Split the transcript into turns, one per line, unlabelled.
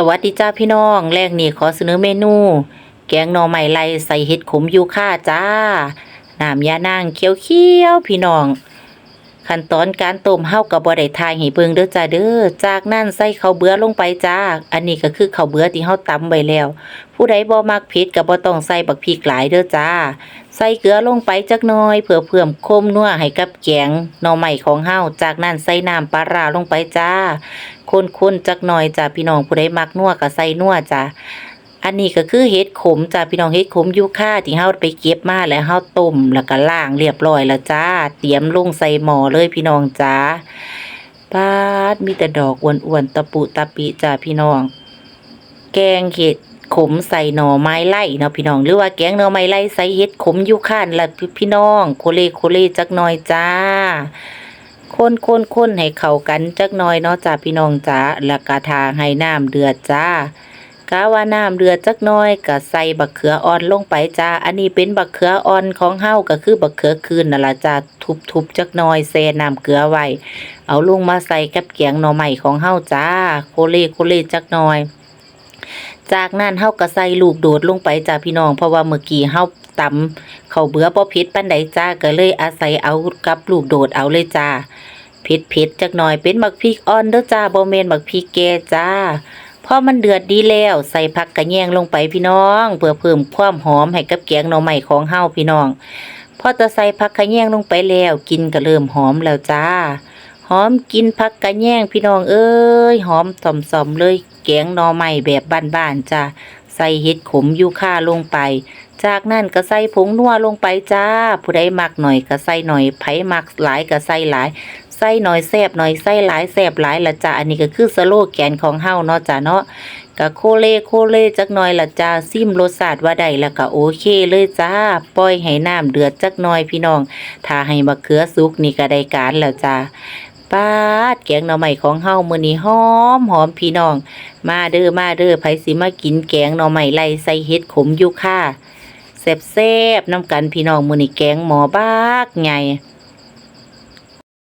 สวัสดีจ้าพี่น้อง แรกนี่ขอเสนอเมนู แกงหน่อไม้ไลใส่เห็ดขมยูค่าจ้าน้ำยานางเคี้ยวๆพี่น้อง ขั้นตอนการต้มเฮากับบ่ได้ทายให้เบิ่งเด้อจ้าเด้อจากนั้นใส่ข้าวเบื่อลงไปจ้า อันนี้ก็คือข้าวเบื่อที่เฮาตำไว้แล้ว ผู้ใดบ่มักเผ็ดก็บ่ต้องใส่บักพริกหลายเด้อจ้า ใส่เกลือลงไปจักหน่อยเพื่อเพิ่มคมนัวให้กับแกงหน่อไม้ของเฮาจากนั้นใส่น้ำปลาร้าลงไปจ้าคนๆจักหน่อยจ้าพี่น้องผู้ใดมักนัวก็ใส่นัวจ้า อันนี้ก็คือเห็ดขมจ้าพี่น้องเห็ดขมยูค่าที่เฮาไปเก็บมาแล้วเฮาต้มแล้วก็ล้างเรียบร้อยแล้วจ้า เตรียมลงใส่หม้อเลยพี่น้องจ้าปาดมีแต่ดอกอ้วนๆตะปุตะปิจ้าพี่น้อง แกงเห็ดขมใส่หน่อไม้ไล่เนาะพี่น้องหรือว่าแกงหน่อไม้ไล่ใส่เห็ดขมยูค่านละพี่น้องโคเลโคเลจักหน่อยจ้าคนคนคนให้เข้ากันจักหน่อยเนาะจ้าพี่น้องจ้าแล้วก็ทาให้น้ำเดือดจ้า กะว่าน้ำเดือดจักน่อยก็ใส่บักเขืออ่อนลงไปจ้า อันนี้เป็นบักเขืออ่อนของเฮาก็คือบักเขือคืนนั่นล่ะจ้าทุบๆจักน่อยแซ่น้ำเกลือไว้ เอาลงมาใส่กับแกงหน่อไม้ของเฮาจ้า โคเลโคเลจักน่อย จากนั้นเฮาก็ใส่ลูกโดดลงไปจ้าพี่น้อง เพราะว่าเมื่อกี้เฮาตำข้าเบื่อบ่เผ็ดปานใดจ้าก็เลยอาศัยเอากับลูกโดดเอาเลยจ้าผ็ดเผ็ดๆจักหน่อยเป็นบักพริกอ่อนเด้อจ้าบ่แม่นบักพริกแก่จ้า พอมันเดือดดีแล้วใส่ผักกระแยงลงไปพี่น้อง เพื่อเพิ่มความหอมให้กับแกงหน่อไม้ของเฮาพี่น้องพอจะใส่ผักกระแยงลงไปแล้วกินก็เริ่มหอมแล้วจ้า หอมกินผักกระแยงพี่น้องเอ้ยหอมสอมๆเลยแกงหน่อไม้แบบบ้านๆจ้าใส่เห็ดขมยูค่าลงไป จากนั้นก็ใส่ผงนัวลงไปจ้า ผู้ใดมักหน่อยก็ใส่หน่อยไผมักหลายก็ใส่หลาย ใส่หน่อยแซบหน่อยใส่หลายแซบหลายละจ้าอันนี้ก็คือสโลแกนของเฮาเนาะจ้าเนาะก็โคเลโคเลจักหน่อยละจ้าซิมรสชาติว่าได้แล้วก็โอเคเลยจ้าปล่อยให้น้ำเดือดจักหน่อยพี่น้องถ้าให้มะเขือสุกนี่ก็ได้การแล้วจ้าปาดแกงหน่อไม้ของเฮามื้อนี้หอมหอมพี่น้อง มาเด้อมาเด้อไผสิมากินแกงหน่อไม้ไล่ใส่เห็ดขมอยู่ค่ะแซ่บๆน้ำกันพี่น้องมื้อนี้แกงหมอบักใหญ่